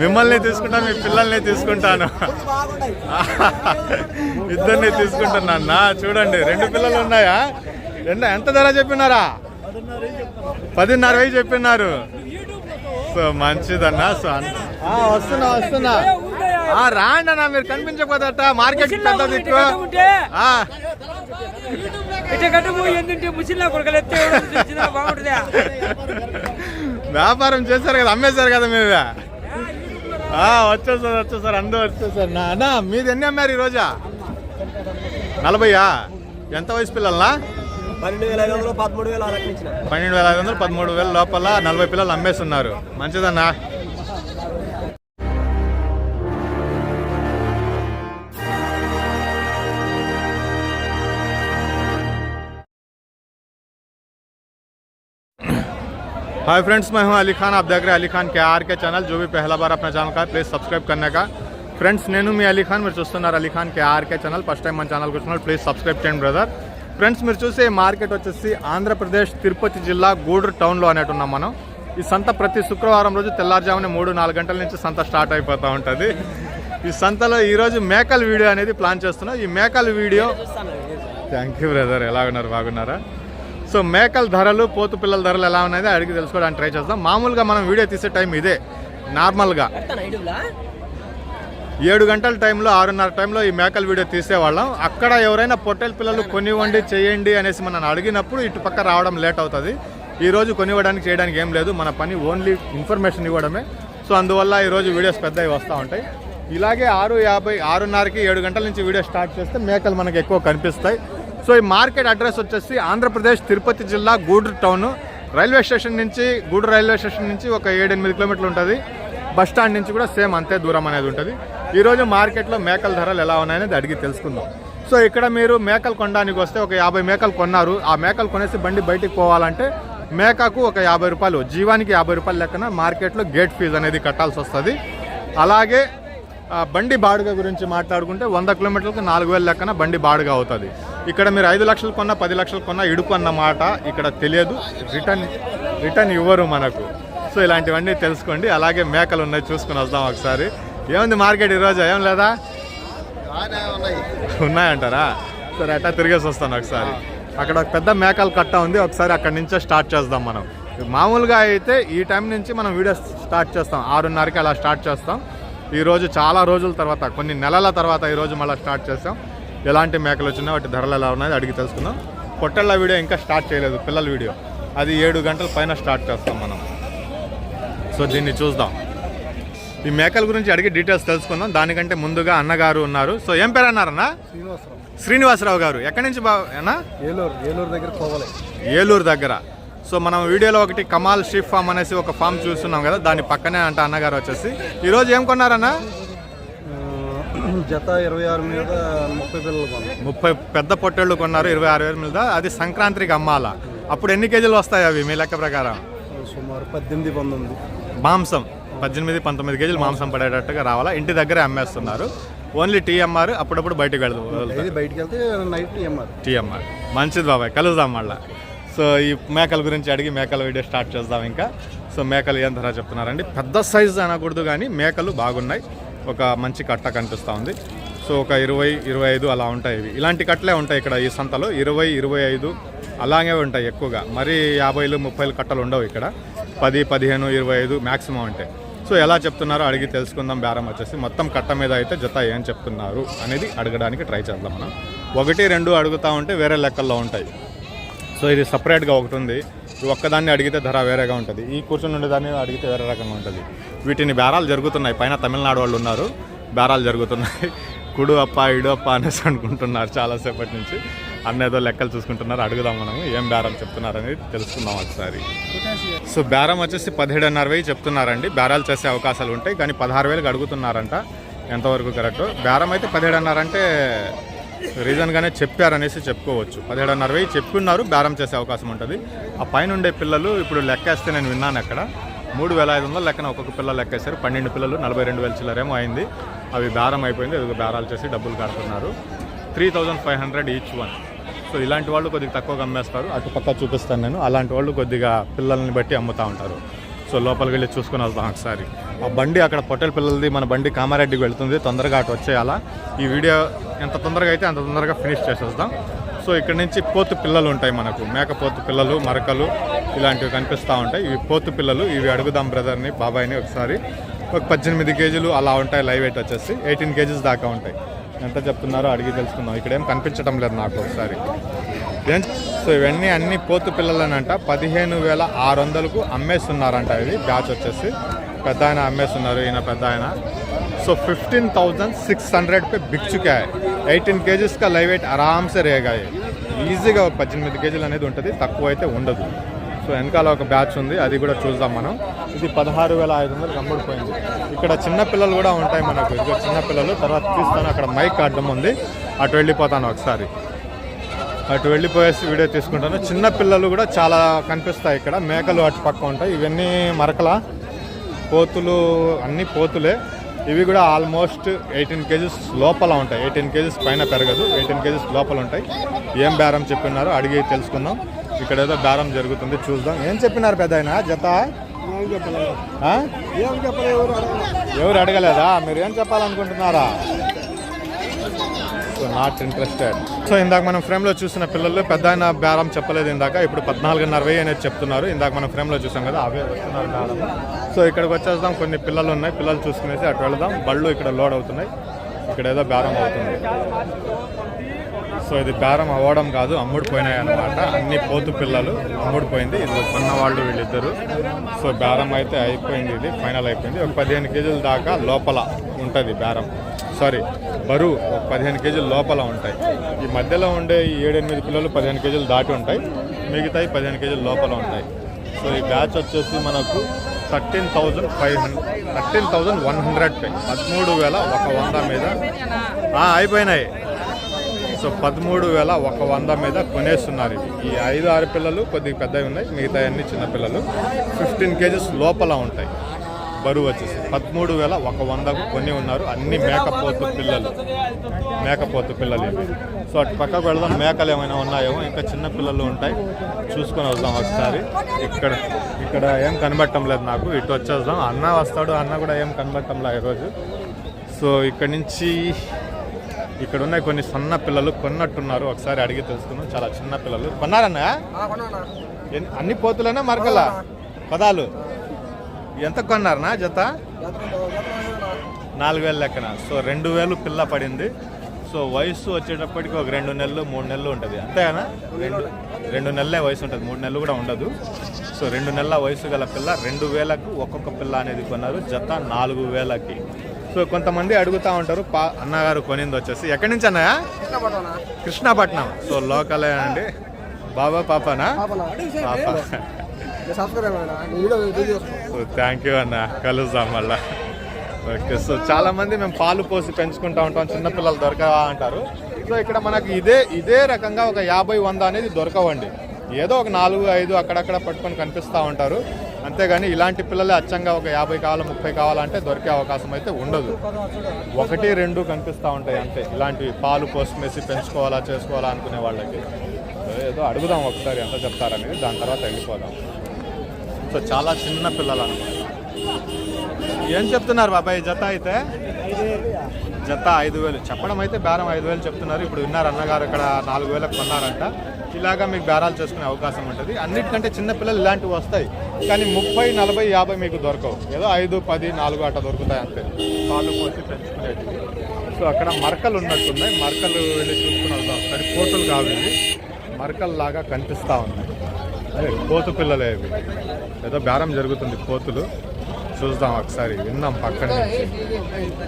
మిమ్మల్ని తీసుకుంటాను మీ పిల్లల్ని తీసుకుంటాను? ఇద్దరిని తీసుకుంటున్నాను నా చూడండి రెండు పిల్లలు ఉన్నాయా? ఎంత ఎంత ధర చెప్పినారా? పదిన్నర వెయ్యి చెప్పినారు. సో మంచిదన్నా సో వస్తున్నా వస్తున్నా. ఆ, రాండి అన్న మీరు కనిపించకపోతట మార్కెట్ పెద్ద దిక్కు. వ్యాపారం చేశారు కదా అమ్మేశారు కదా మీరు ఆ, వచ్చేసారు వచ్చేసారు అందరూ వచ్చేసారు నా అన్నా మీది ఎన్ని అమ్మారు ఈ రోజా? నలభైయా? ఎంత వయసు పిల్లలనా? పన్నెండు వేల ఐదు వందలు పదమూడు వేల ఐదు వందలు పదమూడు వేల లోపల నలభై పిల్లలు అమ్మేస్తున్నారు మంచిదన్నా? हाय फ्रेंड्स मैं हूं अली खान आप देख रहे हैं अली खान के आर के चैनल जो भी पहला बार अपना चैनल का प्लीज सब्सक्राइब करने का ఫ్రెండ్స్ నేను మీ అలీ ఖాన్ మీరు చూస్తున్నారు Ali Khan K RK channel first time మన ఛానల్కి వచ్చినారు ప్లీజ్ సబ్స్క్రైబ్ చేయండి బ్రదర్ ఫ్రెండ్స్ మీరు చూసే ఈ మార్కెట్ వచ్చేసి ఆంధ్రప్రదేశ్ తిరుపతి జిల్లా గూడూరు టౌన్లో అనేటు ఉన్నాం మనం ఈ సంత ప్రతి శుక్రవారం రోజు తెల్లారుజామున మూడు నాలుగు గంటల నుంచి సంత స్టార్ట్ అయిపోతూ ఉంటుంది ఈ సంతలో ఈరోజు మేకల్ వీడియో అనేది ప్లాన్ చేస్తున్నాం ఈ మేకల్ వీడియో థ్యాంక్ యూ బ్రదర్ ఎలా ఉన్నారు బాగున్నారా సో మేకల ధరలు పోతు పిల్లల ధరలు ఎలా ఉన్నాయో అడిగి తెలుసుకోవడానికి ట్రై చేస్తాం మామూలుగా మనం వీడియో తీసే టైం ఇదే నార్మల్గా. ఏడు గంటల టైంలో ఆరున్నర టైంలో ఈ మేకల వీడియో తీసేవాళ్ళం. అక్కడ ఎవరైనా పొట్టేల పిల్లలు కొనివ్వండి చేయండి అనేసి మనం అడిగినప్పుడు ఇటు పక్క రావడం లేట్ అవుతుంది. ఈ రోజు కొనివ్వడానికి చేయడానికి ఏం లేదు. మన పని ఓన్లీ ఇన్ఫర్మేషన్ ఇవ్వడమే. సో అందువల్ల ఈరోజు వీడియోస్ పెద్దవి వస్తూ ఉంటాయి. ఇలాగే ఆరు యాభై ఆరున్నరకి ఏడు గంటల నుంచి వీడియో స్టార్ట్ చేస్తే మేకలు మనకి ఎక్కువ కనిపిస్తాయి. సో ఈ మార్కెట్ అడ్రస్ వచ్చేసి ఆంధ్రప్రదేశ్ తిరుపతి జిల్లా గూడూరు టౌన్. రైల్వే స్టేషన్ నుంచి గూడూరు రైల్వే స్టేషన్ నుంచి ఒక ఏడెనిమిది కిలోమీటర్లు ఉంటుంది. బస్ స్టాండ్ నుంచి కూడా సేమ్ అంతే దూరం అనేది ఉంటుంది. ఈరోజు మార్కెట్లో మేకల ధరలు ఎలా ఉన్నాయనేది అడిగి తెలుసుకుందాం. సో ఇక్కడ మీరు మేకలు కొనడానికి వస్తే ఒక యాభై మేకలు కొన్నారు. ఆ మేకలు కొనేసి బండి బయటికి పోవాలంటే మేకకు ఒక యాభై రూపాయలు జీవానికి యాభై రూపాయలు లెక్కన మార్కెట్లో గేట్ ఫీజు అనేది కట్టాల్సి వస్తుంది. అలాగే బండి బాడుగ గురించి మాట్లాడుకుంటే వంద కిలోమీటర్లకు నాలుగు వేల లెక్కన బండి బాడుగ అవుతుంది. ఇక్కడ మీరు ఐదు లక్షలు కొన్నా పది లక్షలు కొన్నా ఇడుపు అన్నమాట ఇక్కడ తెలియదు. రిటర్న్ రిటర్న్ ఇవ్వరు మనకు. సో ఇలాంటివన్నీ తెలుసుకోండి. అలాగే మేకలు ఉన్నాయి చూసుకుని వద్దాం ఒకసారి. ఏముంది మార్కెట్ ఈరోజు? ఏం లేదా? ఉన్నాయంటారా? సరే అట్టా తిరిగేసి వస్తాను ఒకసారి. అక్కడ ఒక పెద్ద మేకలు కట్ట ఉంది. ఒకసారి అక్కడి నుంచే స్టార్ట్ చేద్దాం మనం. మామూలుగా అయితే ఈ టైం నుంచి మనం వీడియో స్టార్ట్ చేస్తాం. ఆరున్నరకి అలా స్టార్ట్ చేస్తాం. ఈరోజు చాలా రోజుల తర్వాత కొన్ని నెలల తర్వాత ఈ రోజు మళ్ళీ స్టార్ట్ చేస్తాం. ఎలాంటి మేకలు వచ్చినా వాటి ధరలు ఎలా ఉన్నాయో అడిగి తెలుసుకుందాం. పొట్టళ్ళ వీడియో ఇంకా స్టార్ట్ చేయలేదు పిల్లల వీడియో. అది ఏడు గంటల పైన స్టార్ట్ చేస్తాం మనం. సో దీన్ని చూద్దాం. ఈ మేకల గురించి అడిగి డీటెయిల్స్ తెలుసుకుందాం. దానికంటే ముందుగా అన్నగారు ఉన్నారు. సో ఏం పేరు అన్నారన్నా? శ్రీనివాసరావు. శ్రీనివాసరావు గారు. ఎక్కడి నుంచి బా అన్నా ఏలూరు ఏలూరు దగ్గర కోవలే ఏలూరు దగ్గర. సో మనం వీడియోలో ఒకటి కమాల్ షీప్ ఫామ్ అనేసి ఒక ఫామ్ చూస్తున్నాం కదా దాని పక్కనే అంట అన్నగారు వచ్చేసి. ఈరోజు ఏం కొన్నారన్నా? జత ఇరవై ఆరు మీద ముప్పై పిల్లలు ముప్పై పెద్ద పొట్టేళ్ళు కొన్నారు ఇరవై ఆరు వేల మీద. అది సంక్రాంతికి అమ్మాల. అప్పుడు ఎన్ని కేజీలు వస్తాయి అవి మీ లెక్క ప్రకారం? సుమారు పద్దెనిమిది పంతొమ్మిది. మాంసం. పద్దెనిమిది పంతొమ్మిది కేజీలు మాంసం. పడేటట్టుగా రావాలా? ఇంటి దగ్గరే అమ్మేస్తున్నారు. ఓన్లీ టీఎంఆర్ అప్పుడప్పుడు బయటకు వెళ్దు బయటికి వెళ్తే నైట్ ఎంఆర్ టీఎంఆర్ మంచిది బాబాయ్ కలుద్దాం మళ్ళా. సో ఈ మేకల గురించి అడిగి మేకల వీడియో స్టార్ట్ చేద్దాం ఇంకా. సో మేకలు ఏం ధర చెప్తున్నారండి? పెద్ద సైజు అనకూడదు కానీ మేకలు బాగున్నాయి. ఒక మంచి కట్ట కనిపిస్తూ ఉంది. సో ఒక ఇరవై ఇరవై ఐదు అలా ఉంటాయి ఇవి. ఇలాంటి కట్టలే ఉంటాయి ఇక్కడ ఈ సంతలో. ఇరవై ఇరవై ఐదు అలాగే ఉంటాయి ఎక్కువగా. మరి యాభైలు ముప్పైలు కట్టలు ఉండవు ఇక్కడ. పది పదిహేను ఇరవై ఐదు మ్యాక్సిమం ఉంటాయి. సో ఎలా చెప్తున్నారో అడిగి తెలుసుకుందాం. బేరం వచ్చేసి మొత్తం కట్ట మీద అయితే జత ఏం చెప్తున్నారు అనేది అడగడానికి ట్రై చేద్దాం మనం. ఒకటి రెండు అడుగుతా ఉంటే వేరే లెక్కల్లో ఉంటాయి. సో ఇది సపరేట్గా ఒకటి ఉంది. ఒక్కదాన్ని అడిగితే ధర వేరేగా ఉంటుంది. ఈ కూర్చుని ఉండేదాన్ని అడిగితే వేరే రకంగా ఉంటుంది. వీటిని బేరాలు జరుగుతున్నాయి. పైన తమిళనాడు వాళ్ళు ఉన్నారు. బేరాలు జరుగుతున్నాయి. కుడు అప్ప ఇడు అప్ప అనేసి అనుకుంటున్నారు చాలాసేపటి నుంచి. అన్న ఏదో లెక్కలు చూసుకుంటున్నారు. అడుగుదాం మనం ఏం బేరాలు చెప్తున్నారు అనేది తెలుసుకుందాం ఒకసారి. సో బేరం వచ్చేసి పదిహేడున్నర వెయ్యి చెప్తున్నారండి. బేరాలు చేసే అవకాశాలు ఉంటాయి. కానీ పదహారు వేలకు అడుగుతున్నారంట. ఎంతవరకు కరెక్ట్. బేరం అయితే పదిహేడున్నర అంటే రీజన్గానే చెప్పారనేసి చెప్పుకోవచ్చు. పదిహేడున్నర వెయ్యి చెప్పున్నారు. బేరం చేసే అవకాశం ఉంటుంది. ఆ పైన ఉండే పిల్లలు ఇప్పుడు లెక్కేస్తే నేను విన్నాను అక్కడ మూడు వేల ఐదు వందల లెక్కన ఒక్కొక్క పిల్లలు లెక్కేశారు. పన్నెండు పిల్లలు నలభై రెండు వేల చిల్లరేమో అయింది. అవి బేరం అయిపోయింది. ఎదుగు బేరాలు చేసి డబ్బులు కడుతున్నారు. Three thousand five hundred each one. So ఇలాంటి వాళ్ళు కొద్దిగా తక్కువగా అమ్మేస్తారు అటు పక్క చూపిస్తాను నేను. అలాంటి వాళ్ళు కొద్దిగా పిల్లల్ని బట్టి అమ్ముతూ ఉంటారు. సో లోపలికి వెళ్ళి చూసుకుని వెళ్తాం ఒకసారి. ఆ బండి అక్కడ పొట్టెల పిల్లలది మన బండి కామారెడ్డికి వెళ్తుంది. తొందరగా అటు వచ్చేయాలా. ఈ వీడియో ఎంత తొందరగా అయితే అంత తొందరగా ఫినిష్ చేసేద్దాం. సో ఇక్కడ నుంచి పోతు పిల్లలు ఉంటాయి మనకు. మేక పోతు పిల్లలు మరకలు ఇలాంటివి కనిపిస్తూ ఉంటాయి. ఇవి పోతు పిల్లలు ఇవి అడుగుదాం బ్రదర్ని బాబాయ్ని ఒకసారి. ఒక పద్దెనిమిది కేజీలు అలా ఉంటాయి లైవ్ వెయిట్ వచ్చేసి. ఎయిటీన్ కేజీస్ దాకా ఉంటాయి. ఎంత చెప్తున్నారో అడిగి తెలుసుకుందాం. ఇక్కడేం కనిపించడం లేదు నాకు ఒకసారి. సో ఇవన్నీ అన్ని పోతు పిల్లలనంట. పదిహేను వేల ఆరు వందలకు అమ్మేస్తున్నారంట ఇది. బ్యాచ్ వచ్చేసి. పెద్ద ఆయన అమ్మేస్తున్నారు. ఈయన పెద్ద ఆయన so fifteen thousand six hundred पे बिक चुका है ఎయిటీన్ కేజీస్ కా లైవ్ వెయిట్ ఆరామ్సే రేగా ఈజీగా ఒక పద్దెనిమిది కేజీలు అనేది ఉంటుంది తక్కువ అయితే ఉండదు సో వెనకాల ఒక బ్యాచ్ ఉంది అది కూడా చూద్దాం మనం ఇది పదహారు వేల ఐదు వందలు అమ్ముడిపోయింది ఇక్కడ చిన్న పిల్లలు కూడా ఉంటాయి మనకు ఇదిగో చిన్న పిల్లలు తర్వాత తీస్తాను అక్కడ మైక్ అడ్డం ఉంది అటు వెళ్ళిపోతాను ఒకసారి అటు వెళ్ళిపోయేసి వీడియో తీసుకుంటాను చిన్న పిల్లలు కూడా చాలా కనిపిస్తాయి ఇక్కడ మేకలు అటు పక్క ఉంటాయి ఇవన్నీ మరకల పోతులు అన్ని పోతులే ఇవి కూడా ఆల్మోస్ట్ ఎయిటీన్ కేజీస్ లోపల ఉంటాయి. ఎయిటీన్ కేజీస్ పైన పెరగదు. ఎయిటీన్ కేజీస్ లోపల ఉంటాయి. ఏం బేరం చెప్పినారో అడిగి తెలుసుకుందాం. ఇక్కడ ఏదో బేరం జరుగుతుంది చూద్దాం. ఏం చెప్పినారు పెద్ద ఆయన జత? ఎవరు అడగలేదా. మీరు ఏం చెప్పాలనుకుంటున్నారా? సో నాట్ ఇంట్రెస్టెడ్ సో ఇందాక మనం ఫ్రేమ్లో చూసిన పిల్లలు పెద్ద ఆయన బేరం చెప్పలేదు ఇందాక. ఇప్పుడు పద్నాలుగున్నర వెయ్యి అనేది చెప్తున్నారు. ఇందాక మనం ఫ్రేమ్లో చూసాం కదా అవే వస్తున్నారు బేరం. సో ఇక్కడికి వచ్చేద్దాం. కొన్ని పిల్లలు ఉన్నాయి. పిల్లలు చూసుకునేసి అటు వెళదాం. బళ్ళు ఇక్కడ లోడ్ అవుతున్నాయి. ఇక్కడ ఏదో బేరం అవుతుంది. సో ఇది బేరం అవ్వడం కాదు అమ్ముడిపోయినాయి అనమాట అన్ని పోతు పిల్లలు అమ్ముడిపోయింది. ఇది కొన్న వాళ్ళు వీళ్ళిద్దరు. సో బేరం అయితే అయిపోయింది ఇది. ఫైనల్ అయిపోయింది. ఒక పదిహేను కేజీల దాకా లోపల ఉంటుంది బేరం. సారీ బరువు ఒక పదిహేను కేజీల లోపల ఉంటాయి. ఈ మధ్యలో ఉండే ఈ ఏడెనిమిది పిల్లలు పదిహేను కేజీలు దాటి ఉంటాయి. మిగతాయి పదిహేను కేజీల లోపల ఉంటాయి. సో ఈ బ్యాచ్ వచ్చేసి మనకు thirteen thousand five hundred thirteen thousand one hundred pay పదమూడు వేల ఒక వంద మీద. అయిపోయినాయి. సో పదమూడు వేల ఒక వంద మీద కొనేస్తున్నారు ఈ ఐదు ఆరు పిల్లలు కొద్దిగా పెద్దవి ఉన్నాయి మిగతా అన్ని చిన్న పిల్లలు ఫిఫ్టీన్ కేజీస్ లోపల ఉంటాయి. బరువు వచ్చేసి పదమూడు వేల ఒక వందకు కొని ఉన్నారు. అన్ని మేకపోతు పిల్లలు. మేకపోతు పిల్లలు ఇవి. సో అటు పక్కకు వెళ్దాం. మేకలు ఏమైనా ఉన్నాయేమో? ఇంకా చిన్న పిల్లలు ఉంటాయి. చూసుకొని వద్దాం ఒకసారి. ఇక్కడ ఇక్కడ ఏం కనబడటం లేదు నాకు. ఇటు వచ్చేద్దాం. అన్న వస్తాడు. అన్న కూడా ఏం కనబడటం లేదు ఈరోజు సో ఇక్కడ నుంచి ఇక్కడ ఉన్నాయి కొన్ని సన్న పిల్లలు. కొన్నట్టున్నారు. ఒకసారి అడిగి తెలుసుకున్నాం చాలా చిన్న పిల్లలు. కొన్నారన్నా? అన్ని పోతులైనా మరకలా? పదాలు? ఎంత కొన్నారనా జత? నాలుగు వేల లెక్కన. సో రెండు వేలు పిల్ల పడింది. సో వయసు వచ్చేటప్పటికి ఒక రెండు నెలలు మూడు నెలలు ఉంటుంది. అంతేనా? రెండు రెండు నెలలే వయసు ఉంటుంది. మూడు నెలలు కూడా ఉండదు. సో రెండు నెలల వయసు గల పిల్ల రెండు వేలకు ఒక్కొక్క పిల్ల అనేది కొన్నారు. జత నాలుగు వేలకి. సో కొంతమంది అడుగుతా ఉంటారు పా అన్నగారు కొనింది వచ్చేసి. ఎక్కడి నుంచి అన్నయా కృష్ణపట్నం. సో లోకలే అండి. బాబా పాపనా? పాప. థ్యాంక్ యూ అన్న. కలుద్దాం మళ్ళా. ఓకే సో చాలా మంది మేము పాలు పోసి పెంచుకుంటా ఉంటాం. చిన్నపిల్లలు దొరకవా అంటారు. సో ఇక్కడ మనకి ఇదే ఇదే రకంగా ఒక యాభై వంద అనేది దొరకవండి. ఏదో ఒక నాలుగు ఐదు అక్కడక్కడ పట్టుకొని కనిపిస్తూ ఉంటారు. అంతేగాని ఇలాంటి పిల్లలే అచ్చంగా ఒక యాభై కావాలి ముప్పై కావాలంటే దొరికే అవకాశం అయితే ఉండదు. ఒకటి రెండు కనిపిస్తూ ఉంటాయి అంతే. ఇలాంటివి పాలు పోసుకునేసి పెంచుకోవాలా చేసుకోవాలా అనుకునే వాళ్ళకి. ఏదో అడుగుదాం ఒకసారి ఎంత చెప్తారనేది. దాని తర్వాత వెళ్ళిపోదాం. సో చాలా చిన్న పిల్లలు అనమాట ఏం చెప్తున్నారు బాబాయ్? జత అయితే? జత ఐదు వేలు. చెప్పడం అయితే బేరం ఐదు వేలు చెప్తున్నారు. ఇప్పుడు విన్నారు అన్నగారు ఇక్కడ నాలుగు వేలకు కొన్నారంట. ఇలాగా మీకు బేరాలు చేసుకునే అవకాశం ఉంటుంది. అన్నిటికంటే చిన్నపిల్లలు ఇలాంటివి వస్తాయి. కానీ ముప్పై నలభై యాభై మీకు దొరకవు. ఏదో ఐదు పది నాలుగు అట్లా దొరుకుతాయి అంతే. పాలు పోసి పెంచుకునేది. సో అక్కడ మరకలు ఉన్నట్టున్నాయి. మరకలు వెళ్ళి చూసుకుని వద్దాం ఒకసారి కోతులు కావు కనిపిస్తూ ఉన్నాయి. కోతు పిల్లలే ఇవి. ఏదో బేరం జరుగుతుంది కోతులు. చూద్దాం ఒకసారి విన్నాం పక్కన నుంచి.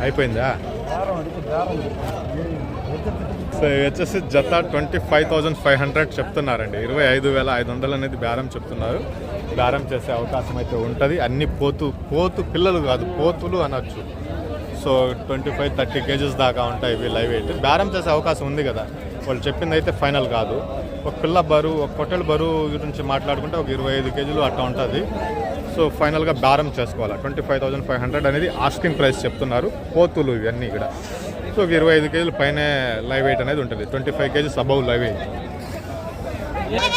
అయిపోయిందా? సో ఇవి వచ్చేసి జత twenty five thousand five hundred చెప్తున్నారండి. ఇరవై ఐదు వేల ఐదు వందలు అనేది బేరం చెప్తున్నారు. బేరం చేసే అవకాశం అయితే ఉంటుంది. అన్ని పోతు పోతు పిల్లలు కాదు పోతులు అనొచ్చు. So twenty five thirty kgs దాకా ఉంటాయి ఇవి లైవ్ వెయిట్ బేరం చేసే అవకాశం ఉంది కదా. వాళ్ళు చెప్పింది అయితే ఫైనల్ కాదు. ఒక పిల్ల బరువు ఒక పొట్టెల బరువు గురించి మాట్లాడుకుంటే ఒక ఇరవై ఐదు కేజీలు అట్లా ఉంటుంది. సో ఫైనల్గా బేరం చేసుకోవాలి? Twenty five thousand five hundred అనేది ఆస్కింగ్ ప్రైస్ చెప్తున్నారు. పోతులు ఇవన్నీ ఇక్కడ. సో ఇరవై ఐదు కేజీలు పైనే లైవ్ వెయిట్ అనేది ఉంటుంది. Twenty five kgs above live weight.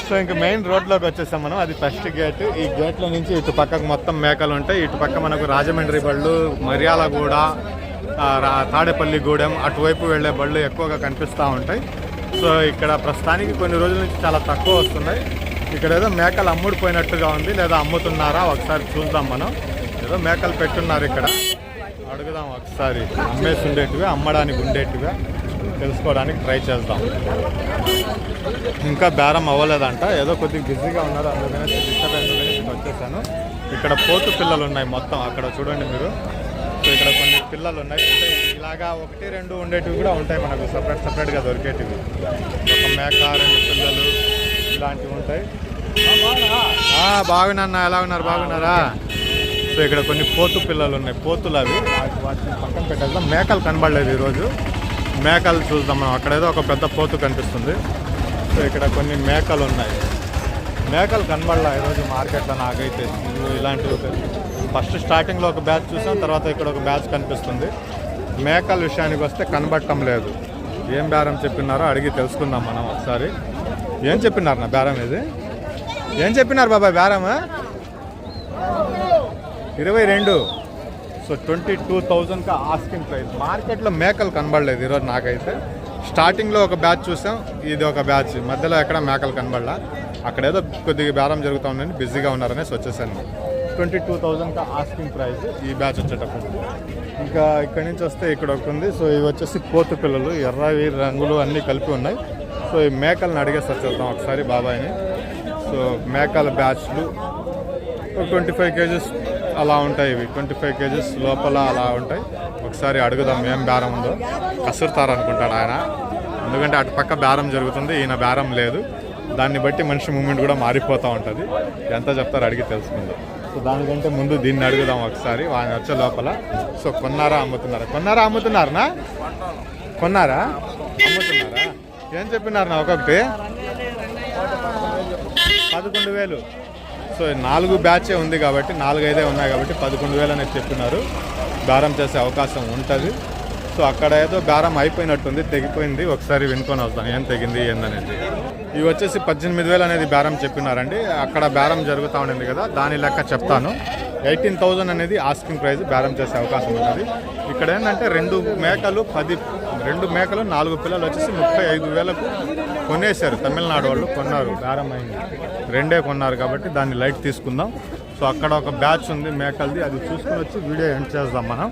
So ఇంకా మెయిన్ రోడ్లోకి వచ్చేసాం మనం. అది ఫస్ట్ గేట్. ఈ గేట్లో నుంచి ఇటు పక్కకు మొత్తం మేకలు ఉంటాయి. ఇటు పక్క మనకు రాజమండ్రి బళ్ళు మర్యాలగూడ ఆ, రా- తాడేపల్లి గూడెం అటువైపు వెళ్ళే బళ్ళు ఎక్కువగా కనిపిస్తూ ఉంటాయి. సో ఇక్కడ ప్రస్తుతానికి కొన్ని రోజుల నుంచి చాలా తక్కువ వస్తున్నాయి. ఇక్కడ ఏదో మేకలు అమ్ముడుపోయినట్టుగా ఉంది. లేదా అమ్ముతున్నారా? ఒకసారి చూద్దాం మనం. ఏదో మేకలు పెట్టున్నారు ఇక్కడ. అడుగుదాం ఒకసారి. అమ్మేసి ఉండేట్టుగా అమ్మడానికి ఉండేట్టుగా తెలుసుకోవడానికి ట్రై చేద్దాం. ఇంకా బేరం అవ్వలేదంట. ఏదో కొద్దిగా బిజీగా ఉన్నారు. అందుకనే డిస్టర్బెన్స్ నేను వచ్చేసాను. ఇక్కడ పోతు పిల్లలు ఉన్నాయి మొత్తం. అక్కడ చూడండి మీరు. సో ఇక్కడ కొన్ని పిల్లలు ఉన్నాయి. అంటే ఇలాగా ఒకటి రెండు ఉండేటివి కూడా ఉంటాయి మనకు. సపరేట్ సపరేట్గా దొరికేటివి. ఒక మేక రెండు పిల్లలు ఇలాంటివి ఉంటాయి. ఆ, బాగున్నా ఎలా ఉన్నారు? బాగున్నారా? సో ఇక్కడ కొన్ని పోతు పిల్లలు ఉన్నాయి. పోతులు అవి. వాటి- వాటిని పక్కన పెట్టేద్దాం. మేకలు కనబడలేదు ఈరోజు. మేకలు చూద్దాం మనం. అక్కడేదో ఒక పెద్ద పోతు కనిపిస్తుంది. సో ఇక్కడ కొన్ని మేకలు ఉన్నాయి. మేకలు కనబడలా ఈరోజు మార్కెట్లో నాకైతే. ఇలాంటివి ఫస్ట్ స్టార్టింగ్లో ఒక బ్యాచ్ చూసాం తర్వాత ఇక్కడ ఒక బ్యాచ్ కనిపిస్తుంది. మేకల విషయానికి వస్తే కనబడటం లేదు. ఏం బేరం చెప్పినారో అడిగి తెలుసుకుందాం మనం ఒకసారి. ఏం చెప్పినారు నా బేరం ఇది? ఏం చెప్పినారు బాబాయ్ బేరమా ఇరవై రెండు. సో ట్వంటీ టూ థౌజండ్కి ఆస్కింగ్ ప్రైస్ మార్కెట్లో మేకలు కనబడలేదు ఈరోజు నాకైతే. స్టార్టింగ్లో ఒక బ్యాచ్ చూసాం ఇది ఒక బ్యాచ్. మధ్యలో ఎక్కడ మేకలు కనబడలా. అక్కడేదో కొద్దిగా బేరం జరుగుతూ ఉందని బిజీగా ఉన్నారనేసి వచ్చేసాను. ట్వంటీ టూ థౌజండ్కి ఆస్కింగ్ ప్రైస్. ఈ బ్యాచ్ వచ్చేటప్పుడు. ఇంకా ఇక్కడి నుంచి వస్తే ఇక్కడ ఒక ఉంది. సో ఇవి వచ్చేసి పోతు పిల్లలు ఎర్రవి రంగులు అన్నీ కలిపి ఉన్నాయి. సో ఈ మేకలను అడిగేసి వచ్చేద్దాం ఒకసారి బాబాయ్ని. సో మేకల బ్యాచ్లు ట్వంటీ ఫైవ్ కేజెస్ అలా ఉంటాయి ఇవి. ట్వంటీ ఫైవ్ కేజెస్ లోపల అలా ఉంటాయి. ఒకసారి అడుగుదాం ఏం బేరం ఉందో. కసురుతారు అనుకుంటాడు ఆయన. ఎందుకంటే అటు పక్క బేరం జరుగుతుంది ఈయన బేరం లేదు. దాన్ని బట్టి మనిషి మూమెంట్ కూడా మారిపోతూ ఉంటుంది. ఎంత చెప్తారో అడిగి తెలుసుకుందాం. సో దానికంటే ముందు దీన్ని అడుగుదాం ఒకసారి. ఆయన వచ్చే లోపల. సో కొన్నారా అమ్ముతున్నారా? కొన్నారా అమ్ముతున్నారనా? కొన్నారా? అమ్ముతున్నారా? ఏం చెప్పినారు నా ఒక్కొక్కటి? పదకొండు వేలు. సో నాలుగు బ్యాచే ఉంది కాబట్టి నాలుగు ఐదే ఉన్నాయి కాబట్టి పదకొండు వేలు అనేది చెప్పినారు. బేరం చేసే అవకాశం ఉంటుంది. సో అక్కడ ఏదో బేరం అయిపోయినట్టుంది తెగిపోయింది. ఒకసారి వినుకొని వస్తాను. ఏం తెగింది ఏందనేది. ఇవి వచ్చేసి పద్దెనిమిది వేలు అనేది బేరం చెప్పినారండి. అక్కడ బేరం జరుగుతూ ఉండింది కదా దాని లెక్క చెప్తాను. ఎయిటీన్ థౌజండ్ అనేది ఆస్కింగ్ ప్రైస్ బేరం చేసే అవకాశం ఉంటుంది ఇక్కడ ఏంటంటే రెండు మేకలు పది రెండు మేకలు నాలుగు పిల్లలు వచ్చేసి ముప్పై ఐదు వేలకు కొనేశారు. తమిళనాడు వాళ్ళు కొన్నారు బేరం అయింది. రెండే కొన్నారు కాబట్టి దాన్ని లైట్ తీసుకుందాం. సో అక్కడ ఒక బ్యాచ్ ఉంది మేకలది అది చూసుకుని వచ్చి వీడియో ఎండ్ చేద్దాం మనం.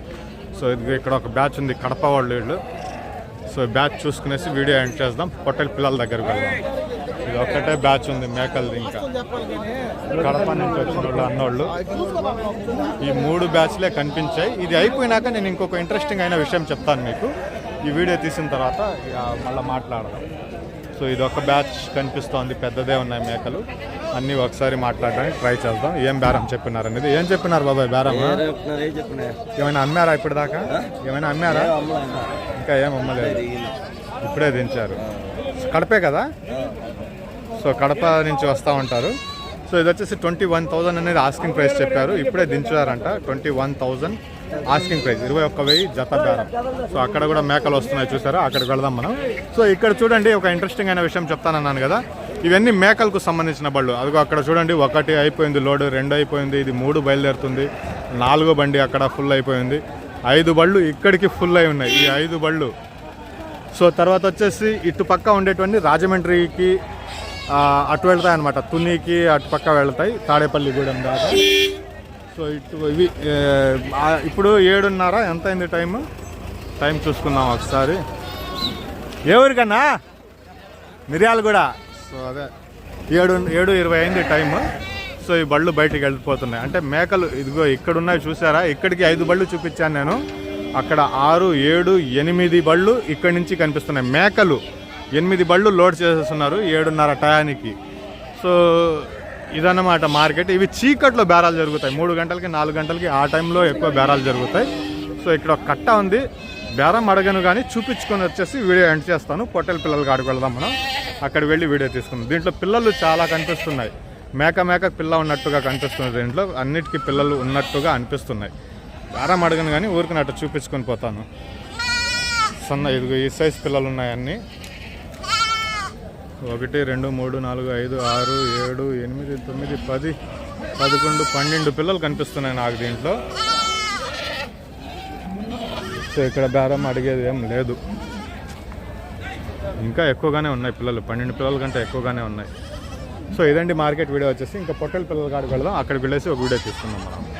సో ఇది ఇక్కడ ఒక బ్యాచ్ ఉంది కడప వాళ్ళు వీళ్ళు. సో బ్యాచ్ చూసుకునేసి వీడియో ఎండ్ చేద్దాం. పొట్టెల పిల్లల దగ్గరకు వెళ్దాం. ఇది ఒక్కటే బ్యాచ్ ఉంది మేకల్ది ఇంకా కడప నుంచి వచ్చిన వాళ్ళు అన్నోళ్ళు. ఈ మూడు బ్యాచ్లే కనిపించాయి. ఇది అయిపోయినాక నేను ఇంకొక ఇంట్రెస్టింగ్ అయిన విషయం చెప్తాను మీకు. ఈ వీడియో తీసిన తర్వాత మళ్ళీ మాట్లాడదాం. సో ఇది ఒక బ్యాచ్ కనిపిస్తోంది పెద్దదే ఉన్నాయి మేకలు. అన్నీ ఒకసారి మాట్లాడడానికి ట్రై చేద్దాం. ఏం బేరం చెప్పినారు అనేది. ఏం చెప్పినారు బాబాయ్ బేరం ఏమైనా అమ్మారా ఇప్పటిదాకా? ఏమైనా అమ్మారా? ఇంకా ఏం అమ్మలేదు. ఇప్పుడే దించారు. కడపే కదా? సో కడప నుంచి వస్తూ ఉంటారు. సో ఇది వచ్చేసి ట్వంటీ వన్ థౌజండ్ అనేది ఆస్కింగ్ ప్రైస్ చెప్పారు. ఇప్పుడే దించారంట. Twenty one thousand asking price ఇరవై ఒక్క వెయ్యి జత బేరం సో అక్కడ కూడా మేకలు వస్తున్నాయి చూసారా? అక్కడికి వెళదాం మనం. సో ఇక్కడ చూడండి ఒక ఇంట్రెస్టింగ్ అయిన విషయం చెప్తానన్నాను కదా. ఇవన్నీ మేకలకు సంబంధించిన బళ్ళు. అదిగో అక్కడ చూడండి ఒకటి అయిపోయింది లోడ్ రెండు అయిపోయింది ఇది మూడు బయలుదేరుతుంది. నాలుగో బండి అక్కడ ఫుల్ అయిపోయింది. ఐదు బళ్ళు ఇక్కడికి ఫుల్ అయి ఉన్నాయి. ఈ ఐదు బళ్ళు. సో తర్వాత వచ్చేసి ఇటు పక్క ఉండేటువంటి రాజమండ్రికి అటు వెళ్తాయి అనమాట తునికి అటు పక్క వెళ్తాయి తాడేపల్లిగూడెం దాకా. సో ఇటు ఇవి ఇప్పుడు ఏడున్నర ఎంత అయింది టైము? టైం చూసుకుందాం ఒకసారి. ఏ ఊరికన్నా? మిరియాలు కూడా సో అదే ఏడు ఏడు ఇరవై అయింది టైము. సో ఈ బళ్ళు బయటికి వెళ్ళిపోతున్నాయి. అంటే మేకలు ఇదిగో ఇక్కడ ఉన్నాయి చూసారా? ఇక్కడికి ఐదు బళ్ళు చూపించాను నేను. అక్కడ ఆరు ఏడు ఎనిమిది బళ్ళు ఇక్కడి నుంచి కనిపిస్తున్నాయి. మేకలు ఎనిమిది బళ్ళు లోడ్ చేసేస్తున్నారు ఏడున్నర టయానికి. సో ఇదన్నమాట మార్కెట్. ఇవి చీకట్లో బేరాలు జరుగుతాయి. మూడు గంటలకి నాలుగు గంటలకి ఆ టైంలో ఎక్కువ బేరాలు జరుగుతాయి. సో ఇక్కడ ఒక కట్ట ఉంది. బేరం అడగను కానీ చూపించుకొని వచ్చేసి వీడియో ఎండ్ చేస్తాను. పొట్టెల పిల్లల కాడికి వెళ్దాం మనం. అక్కడ వెళ్ళి వీడియో తీసుకుందాం. దీంట్లో పిల్లలు చాలా కనిపిస్తున్నాయి. మేక మేక పిల్ల ఉన్నట్టుగా కనిపిస్తుంది దీంట్లో. అన్నిటికీ పిల్లలు ఉన్నట్టుగా అనిపిస్తున్నాయి. బేరం అడగను కానీ ఊరికి అట్టు చూపించుకొని పోతాను. సన్న ఇదిగో ఈ సైజ్ పిల్లలు ఉన్నాయన్నీ ఒకటి రెండు మూడు నాలుగు ఐదు ఆరు ఏడు ఎనిమిది తొమ్మిది పది పదకొండు పన్నెండు పిల్లలు కనిపిస్తున్నాయి నాకు దీంట్లో. సో ఇక్కడ బేరం అడిగేది ఏం లేదు. ఇంకా ఎక్కువగానే ఉన్నాయి పిల్లలు. పన్నెండు పిల్లల కంటే ఎక్కువగానే ఉన్నాయి. సో ఇదండి మార్కెట్ వీడియో వచ్చేసి. ఇంకా పొట్టల పిల్లల కాడికి వెళదాం. అక్కడికి వెళ్ళేసి ఒక వీడియో తీసుకుందాం మనం.